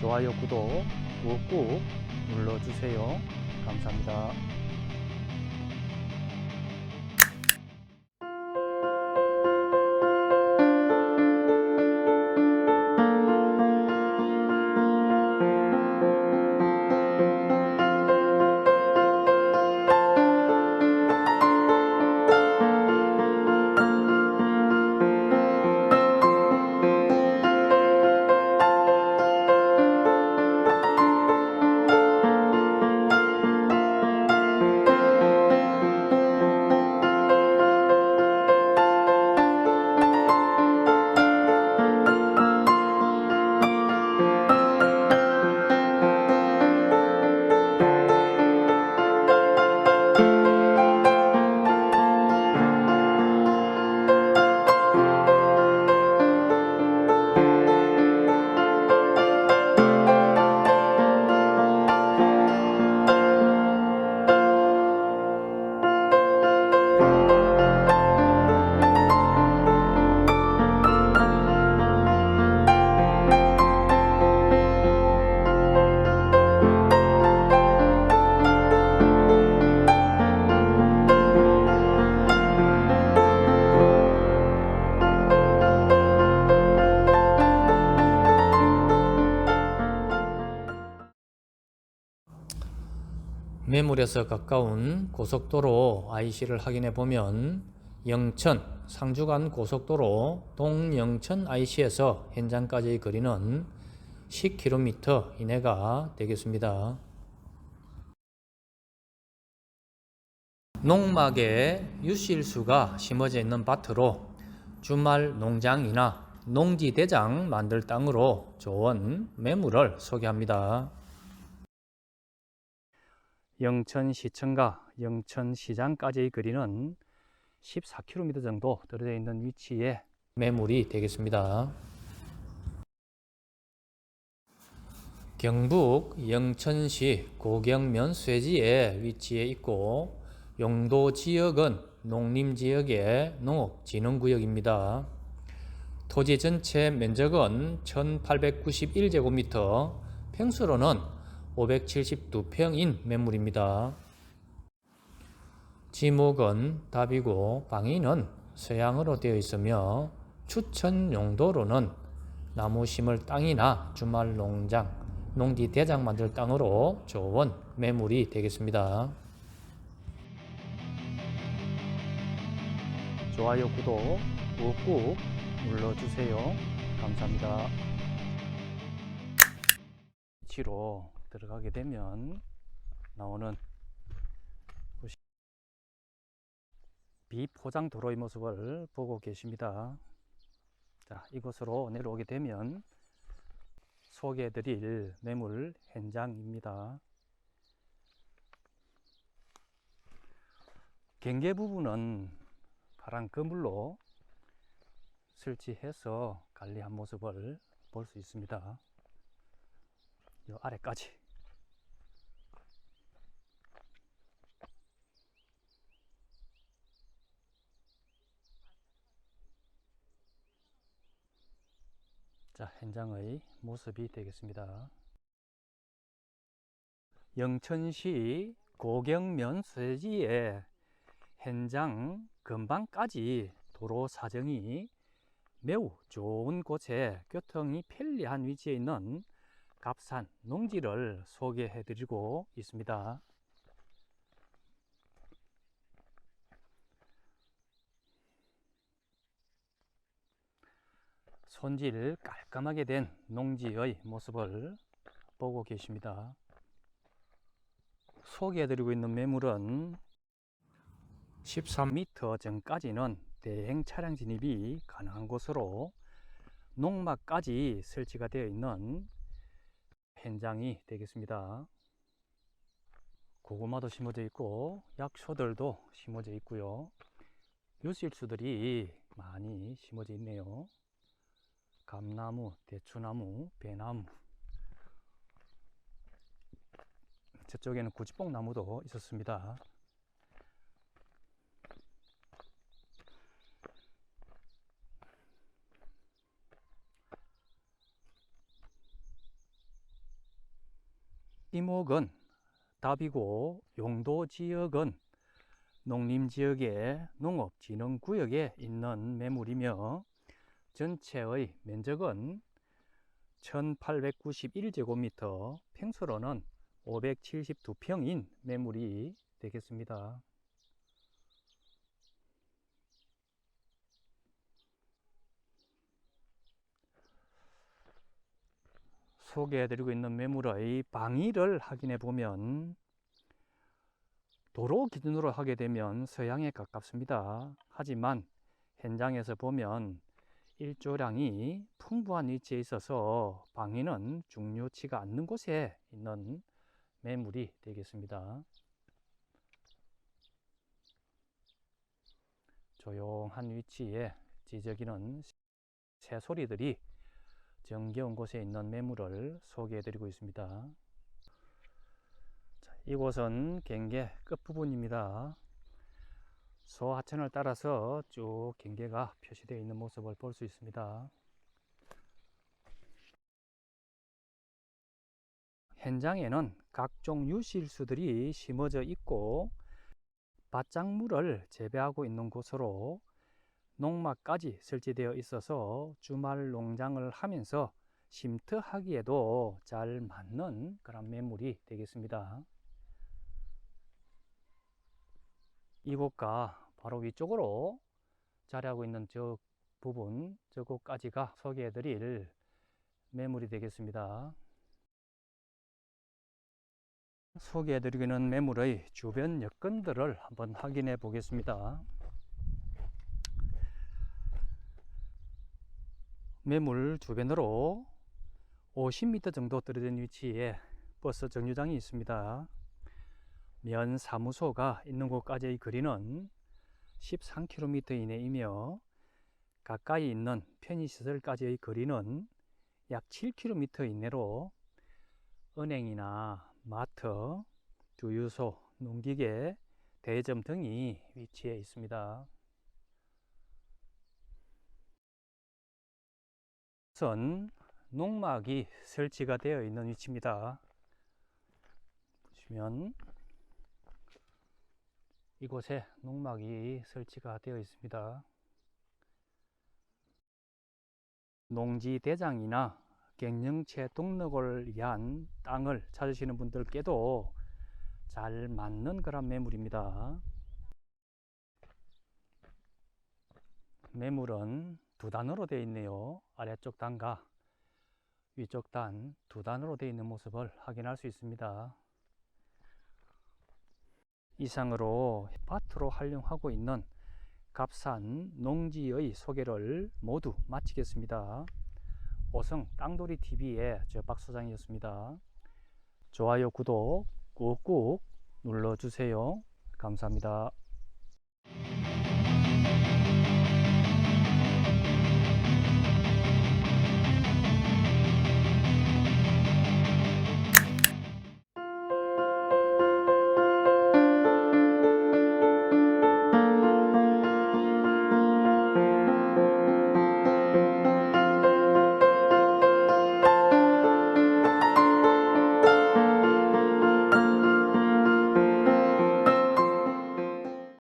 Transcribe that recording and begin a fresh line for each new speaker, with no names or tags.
좋아요, 구독 꾹꾹 눌러주세요. 감사합니다. 매물에서 가까운 고속도로 IC를 확인해 보면 영천 상주간 고속도로 동영천 IC에서 현장까지의 거리는 10km 이내가 되겠습니다. 농막에 유실수가 심어져 있는 밭으로 주말 농장이나 농지 대장 만들 땅으로 좋은 매물을 소개합니다. 영천시청과 영천시장까지의 거리는 14km 정도 떨어져 있는 위치에 매물이 되겠습니다. 경북 영천시 고경면 쇠지에 위치해 있고 용도 지역은 농림지역의 농업진흥구역입니다. 토지 전체 면적은 1891제곱미터, 평수로는 572평인 매물입니다. 지목은 답이고 방위는 서양으로 되어 있으며 추천 용도로는 나무 심을 땅이나 주말 농장, 농지 대장 만들 땅으로 좋은 매물이 되겠습니다. 좋아요, 구독 꾹꾹 눌러주세요. 감사합니다. 위치로 들어가게 되면 나오는 비포장 도로의 모습을 보고 계십니다. 자, 이곳으로 내려오게 되면 소개해드릴 매물 현장입니다. 경계 부분은 파란 그물로 설치해서 관리한 모습을 볼 수 있습니다. 요 아래까지 자 현장의 모습이 되겠습니다. 영천시 고경면 쇠지의 현장 근방까지 도로 사정이 매우 좋은 곳에 교통이 편리한 위치에 있는 값산 농지를 소개해 드리고 있습니다. 손질 깔끔하게 된 농지의 모습을 보고 계십니다. 소개해 드리고 있는 매물은 13m 전까지는 대행 차량 진입이 가능한 곳으로 농막까지 설치가 되어 있는 현장이 되겠습니다. 고구마도 심어져 있고 약초들도 심어져 있고요. 유실수들이 많이 심어져 있네요. 감나무, 대추나무, 배나무 저쪽에는 구지뽕나무도 있었습니다.
이목은 답이고 용도 지역은 농림지역의 농업진흥구역에 있는 매물이며 전체의 면적은 1891제곱미터, 평수로는 572평인 매물이 되겠습니다. 소개해드리고 있는 매물의 방위를 확인해 보면 도로 기준으로 하게 되면 서양에 가깝습니다. 하지만 현장에서 보면 일조량이 풍부한 위치에 있어서 방위는 중요치가 않는 곳에 있는 매물이 되겠습니다. 조용한 위치에 지저귀는 새소리들이 정겨운 곳에 있는 매물을 소개해 드리고 있습니다. 자, 이곳은 경계 끝부분입니다. 소하천을 따라서 쭉 경계가 표시되어 있는 모습을 볼 수 있습니다. 현장에는 각종 유실수들이 심어져 있고 밭작물을 재배하고 있는 곳으로 농막까지 설치되어 있어서 주말 농장을 하면서 쉼터하기에도 잘 맞는 그런 매물이 되겠습니다. 이곳과 바로 위쪽으로 자리하고 있는 저 부분, 저곳까지가 소개해 드릴 매물이 되겠습니다. 소개해 드리는 매물의 주변 여건들을 한번 확인해 보겠습니다. 매물 주변으로 50m 정도 떨어진 위치에 버스 정류장이 있습니다. 면 사무소가 있는 곳까지의 거리는 13km 이내이며 가까이 있는 편의시설까지의 거리는 약 7km 이내로 은행이나 마트, 주유소, 농기계, 대점 등이 위치해 있습니다. 우선 농막이 설치가 되어 있는 위치입니다. 보시면 이곳에 농막이 설치가 되어 있습니다. 농지 대장이나 갱년체 등록을 위한 땅을 찾으시는 분들께도 잘 맞는 그런 매물입니다. 매물은 두 단으로 되어 있네요. 아래쪽 단과 위쪽 단 두 단으로 되어 있는 모습을 확인할 수 있습니다. 이상으로 밭으로 활용하고 있는 값산 농지의 소개를 모두 마치겠습니다. 오성 땅돌이 TV의 저 박소장이었습니다. 좋아요, 구독 꾹꾹 눌러주세요. 감사합니다.